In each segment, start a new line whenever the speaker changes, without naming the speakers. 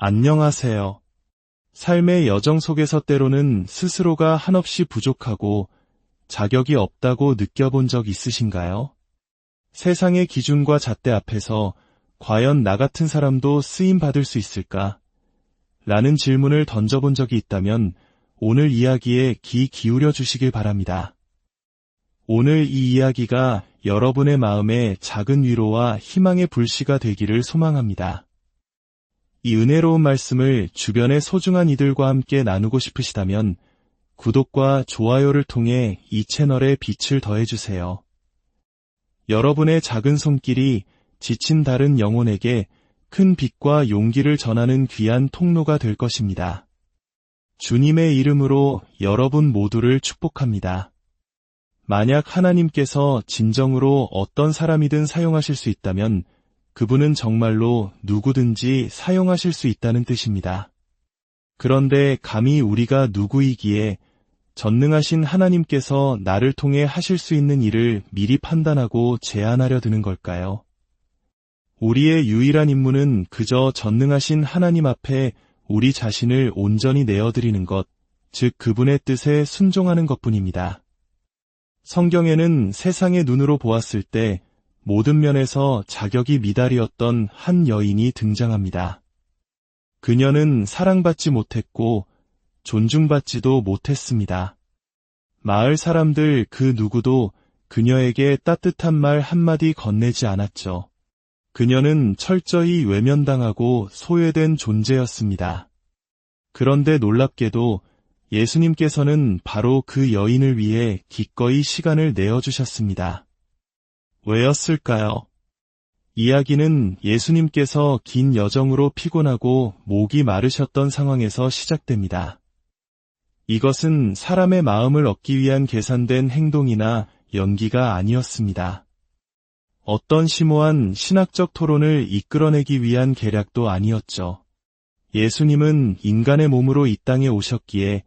안녕하세요. 삶의 여정 속에서 때로는 스스로가 한없이 부족하고 자격이 없다고 느껴본 적 있으신가요? 세상의 기준과 잣대 앞에서 과연 나 같은 사람도 쓰임 받을 수 있을까? 라는 질문을 던져본 적이 있다면 오늘 이야기에 귀 기울여 주시길 바랍니다. 오늘 이 이야기가 여러분의 마음에 작은 위로와 희망의 불씨가 되기를 소망합니다. 이 은혜로운 말씀을 주변의 소중한 이들과 함께 나누고 싶으시다면 구독과 좋아요를 통해 이 채널에 빛을 더해주세요. 여러분의 작은 손길이 지친 다른 영혼에게 큰 빛과 용기를 전하는 귀한 통로가 될 것입니다. 주님의 이름으로 여러분 모두를 축복합니다. 만약 하나님께서 진정으로 어떤 사람이든 사용하실 수 있다면 그분은 정말로 누구든지 사용하실 수 있다는 뜻입니다. 그런데 감히 우리가 누구이기에 전능하신 하나님께서 나를 통해 하실 수 있는 일을 미리 판단하고 제안하려 드는 걸까요? 우리의 유일한 임무는 그저 전능하신 하나님 앞에 우리 자신을 온전히 내어드리는 것, 즉 그분의 뜻에 순종하는 것 뿐입니다. 성경에는 세상의 눈으로 보았을 때 모든 면에서 자격이 미달이었던 한 여인이 등장합니다. 그녀는 사랑받지 못했고 존중받지도 못했습니다. 마을 사람들 그 누구도 그녀에게 따뜻한 말 한마디 건네지 않았죠. 그녀는 철저히 외면당하고 소외된 존재였습니다. 그런데 놀랍게도 예수님께서는 바로 그 여인을 위해 기꺼이 시간을 내어주셨습니다. 왜였을까요? 이야기는 예수님께서 긴 여정으로 피곤하고 목이 마르셨던 상황에서 시작됩니다. 이것은 사람의 마음을 얻기 위한 계산된 행동이나 연기가 아니었습니다. 어떤 심오한 신학적 토론을 이끌어내기 위한 계략도 아니었죠. 예수님은 인간의 몸으로 이 땅에 오셨기에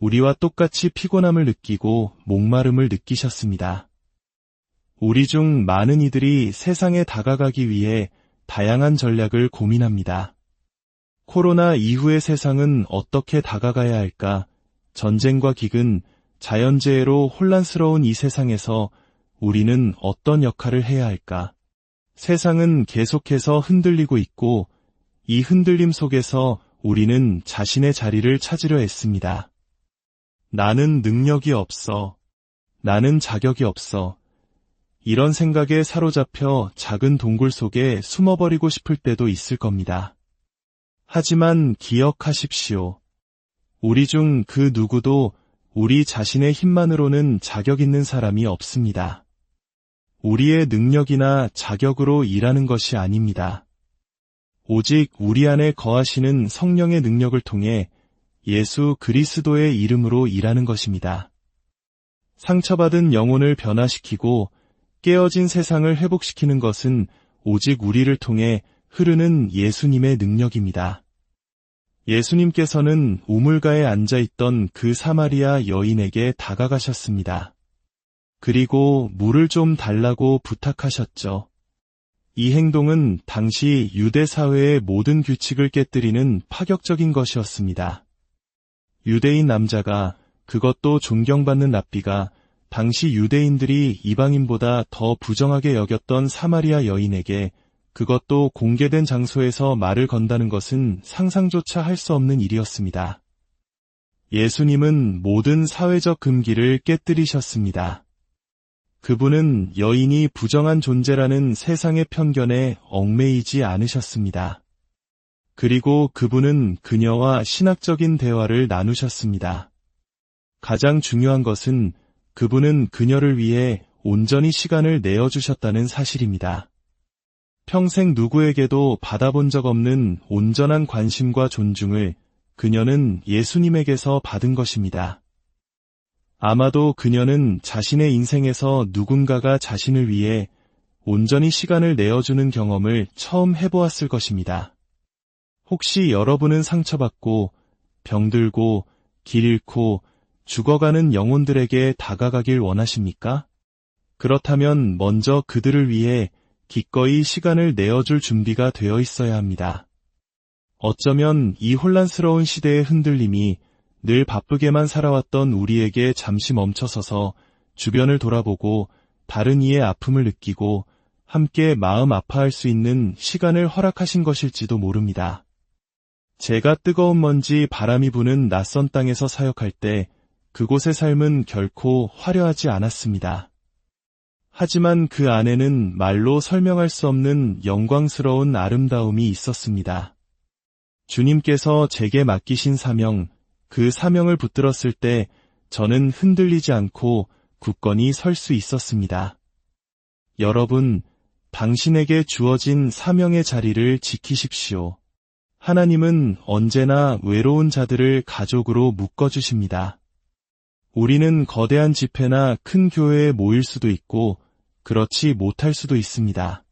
우리와 똑같이 피곤함을 느끼고 목마름을 느끼셨습니다. 우리 중 많은 이들이 세상에 다가가기 위해 다양한 전략을 고민합니다. 코로나 이후의 세상은 어떻게 다가가야 할까? 전쟁과 기근, 자연재해로 혼란스러운 이 세상에서 우리는 어떤 역할을 해야 할까? 세상은 계속해서 흔들리고 있고 이 흔들림 속에서 우리는 자신의 자리를 찾으려 했습니다. 나는 능력이 없어. 나는 자격이 없어. 이런 생각에 사로잡혀 작은 동굴 속에 숨어버리고 싶을 때도 있을 겁니다. 하지만 기억하십시오. 우리 중 그 누구도 우리 자신의 힘만으로는 자격 있는 사람이 없습니다. 우리의 능력이나 자격으로 일하는 것이 아닙니다. 오직 우리 안에 거하시는 성령의 능력을 통해 예수 그리스도의 이름으로 일하는 것입니다. 상처받은 영혼을 변화시키고 깨어진 세상을 회복시키는 것은 오직 우리를 통해 흐르는 예수님의 능력입니다. 예수님께서는 우물가에 앉아 있던 그 사마리아 여인에게 다가가셨습니다. 그리고 물을 좀 달라고 부탁하셨죠. 이 행동은 당시 유대 사회의 모든 규칙을 깨뜨리는 파격적인 것이었습니다. 유대인 남자가 그것도 존경받는 랍비가 당시 유대인들이 이방인보다 더 부정하게 여겼던 사마리아 여인에게 그것도 공개된 장소에서 말을 건다는 것은 상상조차 할 수 없는 일이었습니다. 예수님은 모든 사회적 금기를 깨뜨리셨습니다. 그분은 여인이 부정한 존재라는 세상의 편견에 얽매이지 않으셨습니다. 그리고 그분은 그녀와 신학적인 대화를 나누셨습니다. 가장 중요한 것은 그분은 그녀를 위해 온전히 시간을 내어주셨다는 사실입니다. 평생 누구에게도 받아본 적 없는 온전한 관심과 존중을 그녀는 예수님에게서 받은 것입니다. 아마도 그녀는 자신의 인생에서 누군가가 자신을 위해 온전히 시간을 내어주는 경험을 처음 해보았을 것입니다. 혹시 여러분은 상처받고 병들고 길 잃고 죽어가는 영혼들에게 다가가길 원하십니까? 그렇다면 먼저 그들을 위해 기꺼이 시간을 내어줄 준비가 되어 있어야 합니다. 어쩌면 이 혼란스러운 시대의 흔들림이 늘 바쁘게만 살아왔던 우리에게 잠시 멈춰서서 주변을 돌아보고 다른 이의 아픔을 느끼고 함께 마음 아파할 수 있는 시간을 허락하신 것일지도 모릅니다. 제가 뜨거운 먼지 바람이 부는 낯선 땅에서 사역할 때 그곳의 삶은 결코 화려하지 않았습니다. 하지만 그 안에는 말로 설명할 수 없는 영광스러운 아름다움이 있었습니다. 주님께서 제게 맡기신 사명, 그 사명을 붙들었을 때 저는 흔들리지 않고 굳건히 설 수 있었습니다. 여러분, 당신에게 주어진 사명의 자리를 지키십시오. 하나님은 언제나 외로운 자들을 가족으로 묶어주십니다. 우리는 거대한 집회나 큰 교회에 모일 수도 있고 그렇지 못할 수도 있습니다.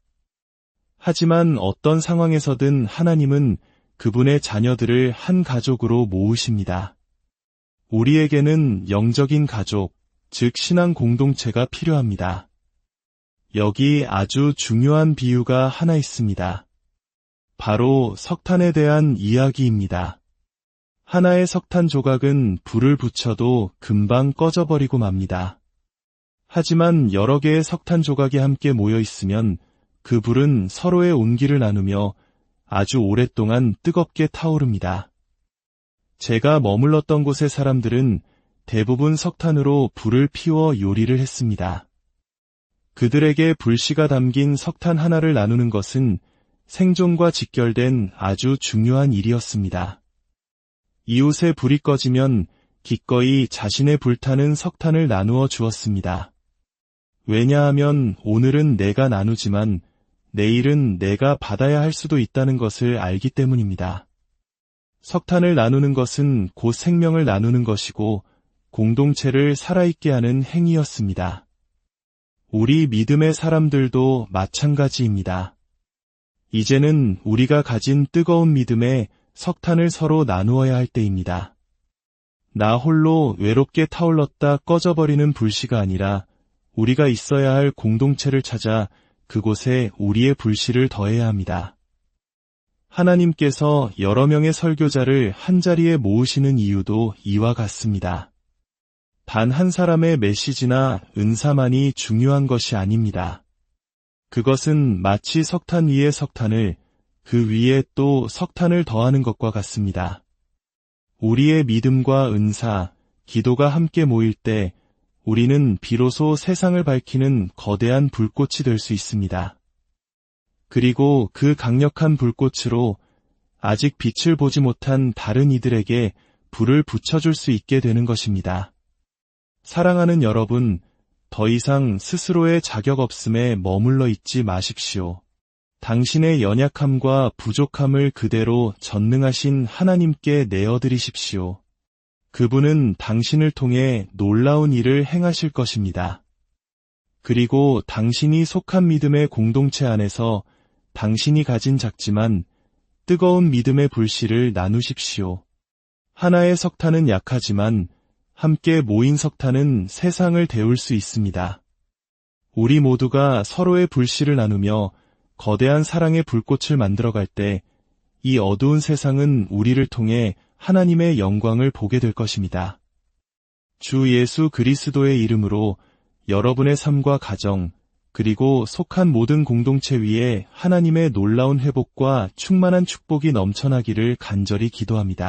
하지만 어떤 상황에서든 하나님은 그분의 자녀들을 한 가족으로 모으십니다. 우리에게는 영적인 가족, 즉 신앙 공동체가 필요합니다. 여기 아주 중요한 비유가 하나 있습니다. 바로 석탄에 대한 이야기입니다. 하나의 석탄 조각은 불을 붙여도 금방 꺼져버리고 맙니다. 하지만 여러 개의 석탄 조각이 함께 모여 있으면 그 불은 서로의 온기를 나누며 아주 오랫동안 뜨겁게 타오릅니다. 제가 머물렀던 곳의 사람들은 대부분 석탄으로 불을 피워 요리를 했습니다. 그들에게 불씨가 담긴 석탄 하나를 나누는 것은 생존과 직결된 아주 중요한 일이었습니다. 이웃의 불이 꺼지면 기꺼이 자신의 불타는 석탄을 나누어 주었습니다. 왜냐하면 오늘은 내가 나누지만 내일은 내가 받아야 할 수도 있다는 것을 알기 때문입니다. 석탄을 나누는 것은 곧 생명을 나누는 것이고 공동체를 살아있게 하는 행위였습니다. 우리 믿음의 사람들도 마찬가지입니다. 이제는 우리가 가진 뜨거운 믿음에 석탄을 서로 나누어야 할 때입니다. 나 홀로 외롭게 타올랐다 꺼져버리는 불씨가 아니라 우리가 있어야 할 공동체를 찾아 그곳에 우리의 불씨를 더해야 합니다. 하나님께서 여러 명의 설교자를 한자리에 모으시는 이유도 이와 같습니다. 단 한 사람의 메시지나 은사만이 중요한 것이 아닙니다. 그것은 마치 석탄 위에 석탄을 그 위에 또 석탄을 더하는 것과 같습니다. 우리의 믿음과 은사, 기도가 함께 모일 때 우리는 비로소 세상을 밝히는 거대한 불꽃이 될 수 있습니다. 그리고 그 강력한 불꽃으로 아직 빛을 보지 못한 다른 이들에게 불을 붙여줄 수 있게 되는 것입니다. 사랑하는 여러분, 더 이상 스스로의 자격 없음에 머물러 있지 마십시오. 당신의 연약함과 부족함을 그대로 전능하신 하나님께 내어드리십시오. 그분은 당신을 통해 놀라운 일을 행하실 것입니다. 그리고 당신이 속한 믿음의 공동체 안에서 당신이 가진 작지만 뜨거운 믿음의 불씨를 나누십시오. 하나의 석탄은 약하지만 함께 모인 석탄은 세상을 데울 수 있습니다. 우리 모두가 서로의 불씨를 나누며 거대한 사랑의 불꽃을 만들어갈 때 이 어두운 세상은 우리를 통해 하나님의 영광을 보게 될 것입니다. 주 예수 그리스도의 이름으로 여러분의 삶과 가정, 그리고 속한 모든 공동체 위에 하나님의 놀라운 회복과 충만한 축복이 넘쳐나기를 간절히 기도합니다.